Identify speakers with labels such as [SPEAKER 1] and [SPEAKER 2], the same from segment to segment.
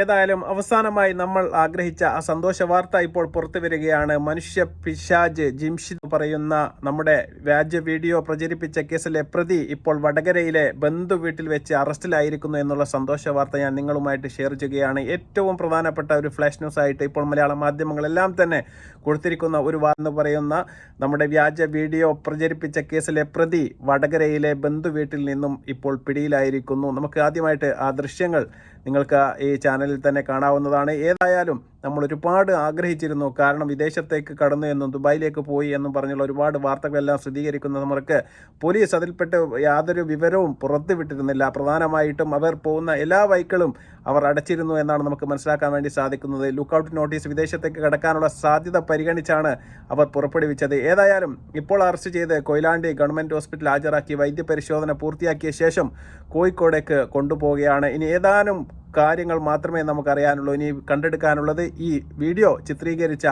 [SPEAKER 1] ഏതായാലും അവസാനമായി നമ്മൾ ആഗ്രഹിച്ച ആ സന്തോഷ വാർത്ത ഇപ്പോൾ പുറത്തു വരികയാണ്. മനുഷ്യ പിശാജ് ജിംഷിദ് പറയുന്ന നമ്മുടെ വ്യാജ വീഡിയോ പ്രചരിപ്പിച്ച കേസിലെ പ്രതി ഇപ്പോൾ വടകരയിലെ ബന്ധു വീട്ടിൽ വെച്ച് അറസ്റ്റിലായിരിക്കുന്നു എന്നുള്ള സന്തോഷ വാർത്ത ഞാൻ നിങ്ങളുമായിട്ട് ഷെയർ ചെയ്യുകയാണ്. ഏറ്റവും പ്രധാനപ്പെട്ട ഒരു ഫ്ലാഷ് ന്യൂസ് ആയിട്ട് ഇപ്പോൾ മലയാള മാധ്യമങ്ങളെല്ലാം തന്നെ കൊടുത്തിരിക്കുന്ന ഒരു വാർത്ത എന്ന് പറയുന്ന നമ്മുടെ വ്യാജ വീഡിയോ പ്രചരിപ്പിച്ച കേസിലെ പ്രതി വടകരയിലെ ബന്ധു വീട്ടിൽ നിന്നും ഇപ്പോൾ പിടിയിലായിരിക്കുന്നു. നമുക്ക് ആദ്യമായിട്ട് ആ ദൃശ്യങ്ങൾ നിങ്ങൾക്ക് ഈ ചാനലിൽ തന്നെ കാണാവുന്നതാണ്. ഏതായാലും നമ്മൾ ഒരുപാട് ആഗ്രഹിച്ചിരുന്നു കാരണം വിദേശത്തേക്ക് കടന്നു എന്നും ദുബായിലേക്ക് പോയി എന്നും പറഞ്ഞുള്ള ഒരുപാട് വാർത്തകളെല്ലാം സ്ഥിരീകരിക്കുന്ന നമ്മൾക്ക് പോലീസ് അതിൽപ്പെട്ട് യാതൊരു വിവരവും പുറത്തുവിട്ടിരുന്നില്ല പ്രധാനമായിട്ടും അവർ പോകുന്ന എല്ലാ വൈക്കളും അവർ അടച്ചിരുന്നു എന്നാണ് നമുക്ക് മനസ്സിലാക്കാൻ വേണ്ടി സാധിക്കുന്നത്. ലുക്കൌട്ട് നോട്ടീസ് വിദേശത്തേക്ക് കടക്കാനുള്ള സാധ്യത പരിഗണിച്ചാണ് അവർ പുറപ്പെടുവിച്ചത്. ഏതായാലും ഇപ്പോൾ അറസ്റ്റ് ചെയ്ത് കൊയിലാണ്ടി ഗവൺമെന്റ് ഹോസ്പിറ്റൽ ഹാജരാക്കി വൈദ്യപരിശോധന പൂർത്തിയാക്കിയ ശേഷം കോഴിക്കോടേക്ക് കൊണ്ടുപോവുകയാണ്. ഇനി ഏതാനും കാര്യങ്ങൾ മാത്രമേ നമുക്കറിയാനുള്ളൂ. ഇനി കണ്ടെടുക്കാനുള്ളത് ഈ വീഡിയോ ചിത്രീകരിച്ച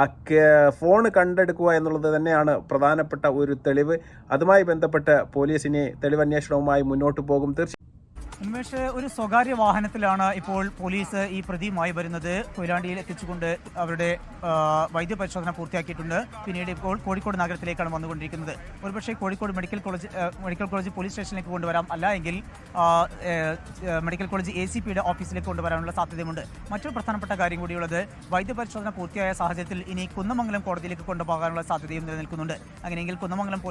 [SPEAKER 1] ആ ഫോൺ കണ്ടെടുക്കുക എന്നുള്ളത് തന്നെയാണ് പ്രധാനപ്പെട്ട ഒരു തെളിവ്. അതുമായി ബന്ധപ്പെട്ട് പോലീസിനെ തെളിവന്വേഷണവുമായി മുന്നോട്ട് പോകും. തീർച്ചയായും
[SPEAKER 2] ഉന്മേഷ് ഒരു സ്വകാര്യ വാഹനത്തിലാണ് ഇപ്പോൾ പോലീസ് ഈ പ്രതിയുമായി വരുന്നത്. കൊയിലാണ്ടിയിൽ എത്തിച്ചുകൊണ്ട് അവരുടെ വൈദ്യപരിശോധന പൂർത്തിയാക്കിയിട്ടുണ്ട്. പിന്നീട് ഇപ്പോൾ കോഴിക്കോട് നഗരത്തിലേക്കാണ് വന്നുകൊണ്ടിരിക്കുന്നത്. ഒരുപക്ഷെ Kozhikode medical college medical college police സ്റ്റേഷനിലേക്ക് കൊണ്ടുവരാം. അല്ല എങ്കിൽ മെഡിക്കൽ കോളേജ് എ സി പിയുടെ ഓഫീസിലേക്ക് കൊണ്ടുവരാനുള്ള സാധ്യതയുണ്ട് മറ്റൊരു പ്രധാനപ്പെട്ട കാര്യം കൂടിയുള്ളത് വൈദ്യപരിശോധന പൂർത്തിയായ സാഹചര്യത്തിൽ ഇനി കുന്നമംഗലം കോടതിയിലേക്ക് കൊണ്ടുപോകാനുള്ള സാധ്യതയും നിലനിൽക്കുന്നുണ്ട്. അങ്ങനെയെങ്കിൽ കുന്നമംഗലം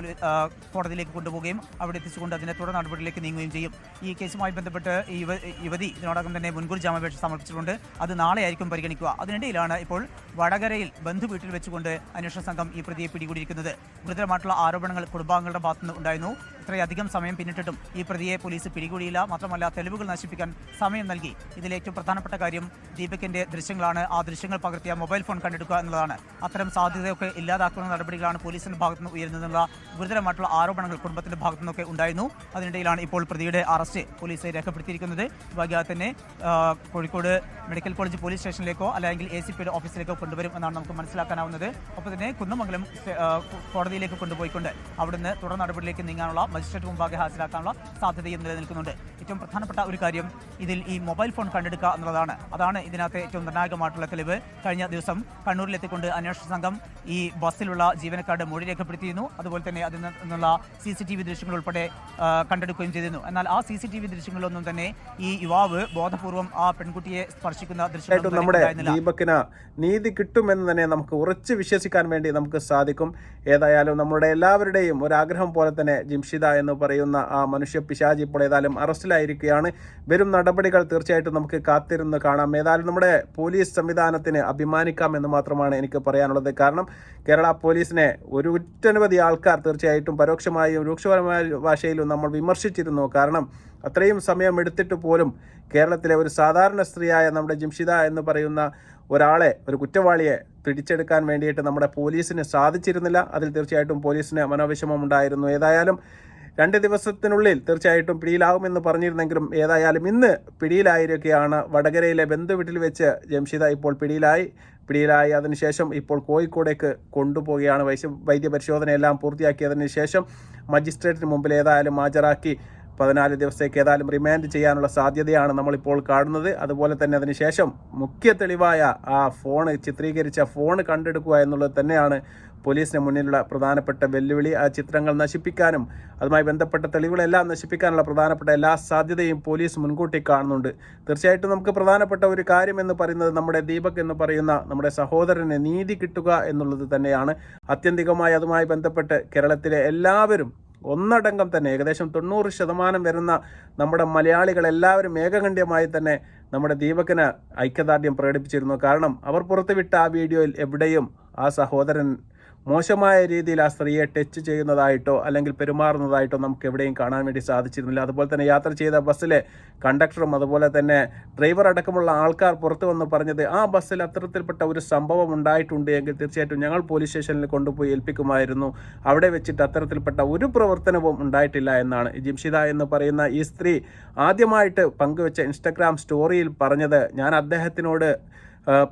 [SPEAKER 2] കോടതിയിലേക്ക് കൊണ്ടുപോവുകയും അവിടെ എത്തിച്ചുകൊണ്ട് അതിനെ തുടർ നടപടിയിലേക്ക് നീങ്ങുകയും ചെയ്യും. ഈ കേസുമായി ബന്ധപ്പെട്ട് ഈ യുവതി ഇതിനോടകം തന്നെ മുൻകൂർ ജാമ്യാപേക്ഷ സമർപ്പിച്ചിട്ടുണ്ട്. അത് നാളെ ആയിരിക്കും പരിഗണിക്കുക. അതിനിടയിലാണ് ഇപ്പോൾ വടകരയിൽ ബന്ധു വീട്ടിൽ വെച്ചുകൊണ്ട് അന്വേഷണ സംഘം ഈ പ്രതിയെ പിടികൂടിയിരിക്കുന്നത്. ഗുരുതരമായിട്ടുള്ള ആരോപണങ്ങൾ കുടുംബാംഗങ്ങളുടെ ഭാഗത്തുനിന്ന് ഉണ്ടായിരുന്നു. ഇത്രയധികം സമയം പിന്നിട്ടിട്ടും ഈ പ്രതിയെ പോലീസ് പിടികൂടിയില്ല. മാത്രമല്ല തെളിവുകൾ നശിപ്പിക്കാൻ സമയം നൽകി. ഇതിൽ ഏറ്റവും പ്രധാനപ്പെട്ട കാര്യം ദീപകിന്റെ ദൃശ്യങ്ങളാണ്. ആ ദൃശ്യങ്ങൾ പകർത്തിയ മൊബൈൽ ഫോൺ കണ്ടെടുക്കുക എന്നതാണ് അത്തരം സാധ്യതയൊക്കെ ഇല്ലാതാക്കുന്ന നടപടികളാണ് പോലീസിന്റെ ഭാഗത്തു നിന്ന് ഉയരുന്നതെന്നുള്ള ഗുരുതരമായിട്ടുള്ള ആരോപണങ്ങൾ കുടുംബത്തിന്റെ ഭാഗത്തു നിന്നൊക്കെ ഉണ്ടായിരുന്നു. അതിനിടയിലാണ് ഇപ്പോൾ പ്രതിയുടെ അറസ്റ്റ് പോലീസ് രേഖപ്പെടുത്തിയിരിക്കുന്നത്. വൈകാതെ തന്നെ കോഴിക്കോട് മെഡിക്കൽ കോളേജ് പോലീസ് സ്റ്റേഷനിലേക്കോ അല്ലെങ്കിൽ എ സി പിയുടെ ഓഫീസിലേക്കോ കൊണ്ടുവരും എന്നാണ് നമുക്ക് മനസ്സിലാക്കാനാവുന്നത്. ഒപ്പം തന്നെ കുന്നമംഗലം കോടതിയിലേക്ക് കൊണ്ടുപോയിക്കൊണ്ട് അവിടുന്ന് തുടർ നടപടിയിലേക്ക് നീങ്ങാനുള്ള മജിസ്ട്രേറ്റ് മുമ്പാകെ ഹാജരാക്കാനുള്ള സാധ്യതയും നിലനിൽക്കുന്നുണ്ട്. ഏറ്റവും പ്രധാനപ്പെട്ട ഒരു കാര്യം ഇതിൽ ഈ മൊബൈൽ ഫോൺ കണ്ടെടുക്കുക എന്നുള്ളതാണ്. അതാണ് ഇതിനകത്ത് ഏറ്റവും നിർണായകമായിട്ടുള്ള തെളിവ്. കഴിഞ്ഞ ദിവസം കണ്ണൂരിലെത്തിക്കൊണ്ട് അന്വേഷണ സംഘം ഈ ബസ്സിലുള്ള ജീവനക്കാരുടെ മൊഴി രേഖപ്പെടുത്തിയിരുന്നു. അതുപോലെ തന്നെ അതിൽ നിന്നുള്ള സി സി ടി വി ദൃശ്യങ്ങൾ ഉൾപ്പെടെ കണ്ടെടുക്കുകയും ചെയ്തിരുന്നു. എന്നാൽ ആ സി സി ടി വി ദൃശ്യങ്ങളിലൊന്നും തന്നെ ഈ യുവാവ് ബോധപൂർവം ആ പെൺകുട്ടിയെ സ്പർശിക്കുന്ന ദൃശ്യം
[SPEAKER 1] നമ്മുടെ ദീപക്കിന് നീതി കിട്ടുമെന്ന് തന്നെ നമുക്ക് ഉറച്ചു വിശ്വസിക്കാൻ വേണ്ടി നമുക്ക് സാധിക്കും. ഏതായാലും നമ്മുടെ എല്ലാവരുടെയും ഒരാഗ്രഹം പോലെ തന്നെ ജിംഷിദ എന്ന് പറയുന്ന ആ മനുഷ്യ പിശാജ് ഇപ്പോൾ ഏതായാലും അറസ്റ്റിലായിരിക്കുകയാണ് വരും നടപടികൾ തീർച്ചയായിട്ടും നമുക്ക് കാത്തിരുന്ന് കാണാം. ഏതായാലും നമ്മുടെ പോലീസ് സംവിധാനത്തിന് അഭിമാനിക്കാം എന്ന് മാത്രമാണ് എനിക്ക് പറയാനുള്ളത്. കാരണം കേരള പോലീസിനെ ഒരു ഒറ്റനവധി ആൾക്കാർ തീർച്ചയായിട്ടും പരോക്ഷമായും രൂക്ഷപരമായ ഭാഷയിലും നമ്മൾ വിമർശിച്ചിരുന്നു. കാരണം അത്രയും സമയം എടുത്തിട്ട് പോലും കേരളത്തിലെ ഒരു സാധാരണ സ്ത്രീയായ നമ്മുടെ ജിംഷിദ എന്ന് പറയുന്ന ഒരാളെ ഒരു കുറ്റവാളിയെ പിടിച്ചെടുക്കാൻ വേണ്ടിയിട്ട് നമ്മുടെ പോലീസിന് സാധിച്ചിരുന്നില്ല. അതിൽ തീർച്ചയായിട്ടും പോലീസിന് മനോവിഷമം ഉണ്ടായിരുന്നു. ഏതായാലും രണ്ട് ദിവസത്തിനുള്ളിൽ തീർച്ചയായിട്ടും പിടിയിലാവുമെന്ന് പറഞ്ഞിരുന്നെങ്കിലും ഏതായാലും ഇന്ന് പിടിയിലായിരിക്കുകയാണ് വടകരയിലെ ബന്ധുവീട്ടിൽ വെച്ച് ജംഷിദ ഇപ്പോൾ പിടിയിലായി. പിടിയിലായി അതിനുശേഷം ഇപ്പോൾ കോഴിക്കോടേക്ക് കൊണ്ടുപോവുകയാണ്. വൈദ്യ വൈദ്യപരിശോധനയെല്ലാം പൂർത്തിയാക്കിയതിന് ശേഷം മജിസ്ട്രേറ്റിന് മുമ്പിൽ ഏതായാലും ഹാജരാക്കി പതിനാല് ദിവസത്തേക്ക് ഏതായാലും റിമാൻഡ് ചെയ്യാനുള്ള സാധ്യതയാണ് നമ്മളിപ്പോൾ കാണുന്നത്. അതുപോലെ തന്നെ അതിനുശേഷം മുഖ്യ തെളിവായ ആ ഫോൺ ചിത്രീകരിച്ച ഫോൺ കണ്ടെടുക്കുക എന്നുള്ളത് തന്നെയാണ് പോലീസിന് മുന്നിലുള്ള പ്രധാനപ്പെട്ട വെല്ലുവിളി. ആ ചിത്രങ്ങൾ നശിപ്പിക്കാനും അതുമായി ബന്ധപ്പെട്ട തെളിവുകളെല്ലാം നശിപ്പിക്കാനുള്ള പ്രധാനപ്പെട്ട എല്ലാ സാധ്യതയും പോലീസ് മുൻകൂട്ടി കാണുന്നുണ്ട്. തീർച്ചയായിട്ടും നമുക്ക് പ്രധാനപ്പെട്ട ഒരു കാര്യം എന്ന് പറയുന്നത് നമ്മുടെ ദീപക് എന്ന് പറയുന്ന നമ്മുടെ സഹോദരന് നീതി കിട്ടുക എന്നുള്ളത് തന്നെയാണ്. ആത്യന്തികമായി അതുമായി ബന്ധപ്പെട്ട് കേരളത്തിലെ എല്ലാവരും ഒന്നടങ്കം തന്നെ ഏകദേശം തൊണ്ണൂറ് ശതമാനം വരുന്ന നമ്മുടെ മലയാളികൾ എല്ലാവരും ഏകകണ്ഠ്യമായി തന്നെ നമ്മുടെ ദീപകിന് ഐക്യദാർഢ്യം പ്രകടിപ്പിച്ചിരുന്നു. കാരണം അവർ പുറത്തുവിട്ട ആ വീഡിയോയിൽ എവിടെയും ആ സഹോദരൻ മോശമായ രീതിയിൽ ആ സ്ത്രീയെ ടച്ച് ചെയ്യുന്നതായിട്ടോ അല്ലെങ്കിൽ പെരുമാറുന്നതായിട്ടോ നമുക്ക് എവിടെയും കാണാൻ വേണ്ടി സാധിച്ചിരുന്നില്ല. അതുപോലെ തന്നെ യാത്ര ചെയ്ത ബസ്സിലെ കണ്ടക്ടറും അതുപോലെ തന്നെ ഡ്രൈവർ അടക്കമുള്ള ആൾക്കാർ പുറത്തു വന്ന് പറഞ്ഞത് ആ ബസ്സിൽ അത്തരത്തിൽപ്പെട്ട ഒരു സംഭവം ഉണ്ടായിട്ടുണ്ട് എങ്കിൽ തീർച്ചയായിട്ടും ഞങ്ങൾ പോലീസ് സ്റ്റേഷനിൽ കൊണ്ടുപോയി ഏൽപ്പിക്കുമായിരുന്നു. അവിടെ വെച്ചിട്ട് അത്തരത്തിൽപ്പെട്ട ഒരു പ്രവർത്തനവും ഉണ്ടായിട്ടില്ല എന്നാണ് ജിംഷിദ എന്ന് പറയുന്ന ഈ സ്ത്രീ ആദ്യമായിട്ട് പങ്കുവെച്ച ഇൻസ്റ്റഗ്രാം സ്റ്റോറിയിൽ പറഞ്ഞത് ഞാൻ അദ്ദേഹത്തിനോട്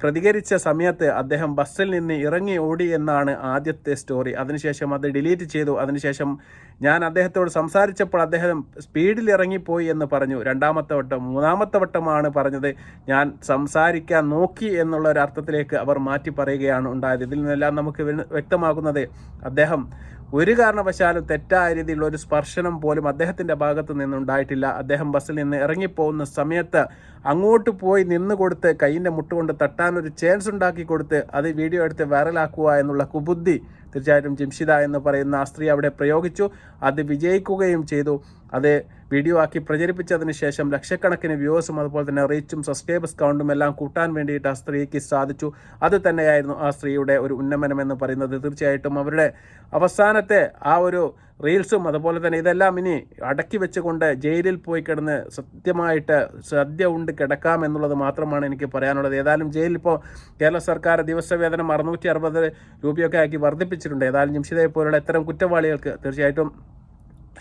[SPEAKER 1] പ്രതികരിച്ച സമയത്ത് അദ്ദേഹം ബസ്സിൽ നിന്ന് ഇറങ്ങി ഓടി എന്നാണ് ആദ്യത്തെ സ്റ്റോറി അതിനുശേഷം അത് ഡിലീറ്റ് ചെയ്തു. അതിനുശേഷം ഞാൻ അദ്ദേഹത്തോട് സംസാരിച്ചപ്പോൾ അദ്ദേഹം സ്പീഡിൽ ഇറങ്ങിപ്പോയി എന്ന് പറഞ്ഞു. രണ്ടാമത്തെ വട്ടം മൂന്നാമത്തെ വട്ടമാണ് പറഞ്ഞത്. ഞാൻ സംസാരിക്കാൻ നോക്കി എന്നുള്ള ഒരു അർത്ഥത്തിലേക്ക് അവർ മാറ്റി പറയുകയാണ് ഉണ്ടായത്. ഇതിൽ നിന്നെല്ലാം നമുക്ക് വ്യ- വ്യക്തമാകുന്നത് അദ്ദേഹം ഒരു കാരണവശാലും തെറ്റായ രീതിയിലുള്ള ഒരു സ്പർശനം പോലും അദ്ദേഹത്തിന്റെ ഭാഗത്ത് നിന്നുണ്ടായിട്ടില്ല. അദ്ദേഹം ബസ്സിൽ നിന്ന് ഇറങ്ങിപ്പോകുന്ന സമയത്ത് അങ്ങോട്ട് പോയി നിന്ന് കൊടുത്ത് കൈയിന്റെ മുട്ടുകൊണ്ട് തട്ടാൻ ഒരു ചാൻസ് ഉണ്ടാക്കി കൊടുത്ത് അത് വീഡിയോ എടുത്ത് വൈറലാക്കുക എന്നുള്ള കുബുദ്ധി തീർച്ചയായിട്ടും ജിംഷിദ എന്ന് പറയുന്ന ആ സ്ത്രീ അവിടെ പ്രയോഗിച്ചു. അത് വിജയിക്കുകയും ചെയ്തു. അത് വീഡിയോ ആക്കി പ്രചരിപ്പിച്ചതിന് ശേഷം ലക്ഷക്കണക്കിന് വ്യൂവേഴ്സും അതുപോലെ തന്നെ റീച്ചും സബ്സ്ക്രൈബേഴ്സ് കൗണ്ടും എല്ലാം കൂട്ടാൻ വേണ്ടിയിട്ട് ആ സ്ത്രീക്ക് സാധിച്ചു. അത് തന്നെയായിരുന്നു ആ സ്ത്രീയുടെ ഒരു ഉന്നമനം എന്ന് പറയുന്നത്. തീർച്ചയായിട്ടും അവരുടെ അവസാനത്തെ ആ ഒരു റീൽസും അതുപോലെ തന്നെ ഇതെല്ലാം ഇനി അടക്കി വെച്ചുകൊണ്ട് ജയിലിൽ പോയി കിടന്ന് സത്യമായിട്ട് സദ്യ ഉണ്ട് കിടക്കാം എന്നുള്ളത് മാത്രമാണ് എനിക്ക് പറയാനുള്ളത്. ഏതായാലും ജയിലിൽ ഇപ്പോൾ കേരള സർക്കാർ ദിവസവേതനം അറുന്നൂറ്റി അറുപത് രൂപയൊക്കെ ആക്കി വർദ്ധിപ്പിച്ചിട്ടുണ്ട്. ഏതായാലും ജംഷിദയെ പോലുള്ള ഇത്തരം കുറ്റവാളികൾക്ക് തീർച്ചയായിട്ടും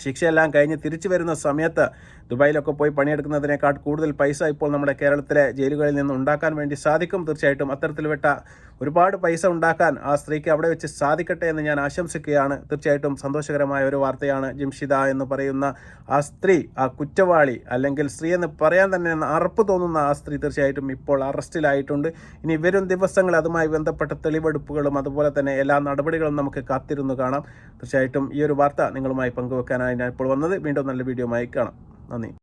[SPEAKER 1] ശിക്ഷയെല്ലാം കഴിഞ്ഞ് തിരിച്ചു വരുന്ന സമയത്ത് ദുബായിലൊക്കെ പോയി പണിയെടുക്കുന്നതിനേക്കാൾ കൂടുതൽ പൈസ ഇപ്പോൾ നമ്മുടെ കേരളത്തിലെ ജയിലുകളിൽ നിന്ന് ഉണ്ടാക്കാൻ വേണ്ടി സാധിക്കും തീർച്ചയായിട്ടും. അത്തരത്തിൽപ്പെട്ട ഒരുപാട് പൈസ ഉണ്ടാക്കാൻ ആ സ്ത്രീക്ക് അവിടെ വെച്ച് സാധിക്കട്ടെ എന്ന് ഞാൻ ആശംസിക്കുകയാണ്. തീർച്ചയായിട്ടും സന്തോഷകരമായ ഒരു വാർത്തയാണ് ജിംഷിദ എന്ന് പറയുന്ന ആ സ്ത്രീ ആ കുറ്റവാളി അല്ലെങ്കിൽ സ്ത്രീ എന്ന് പറയാൻ തന്നെ അറപ്പ് തോന്നുന്ന ആ സ്ത്രീ തീർച്ചയായിട്ടും ഇപ്പോൾ അറസ്റ്റിലായിട്ടുണ്ട്. ഇനി വരും ദിവസങ്ങൾ അതുമായി ബന്ധപ്പെട്ട തെളിവെടുപ്പുകളും അതുപോലെ തന്നെ എല്ലാ നടപടികളും നമുക്ക് കാത്തിരുന്നു കാണാം. തീർച്ചയായിട്ടും ഈ ഒരു വാർത്ത നിങ്ങളുമായി പങ്കുവെക്കാനായി ഞാൻ ഇപ്പോൾ വന്നത്. വീണ്ടും നല്ല വീഡിയോമായി കാണാം. നന്ദി.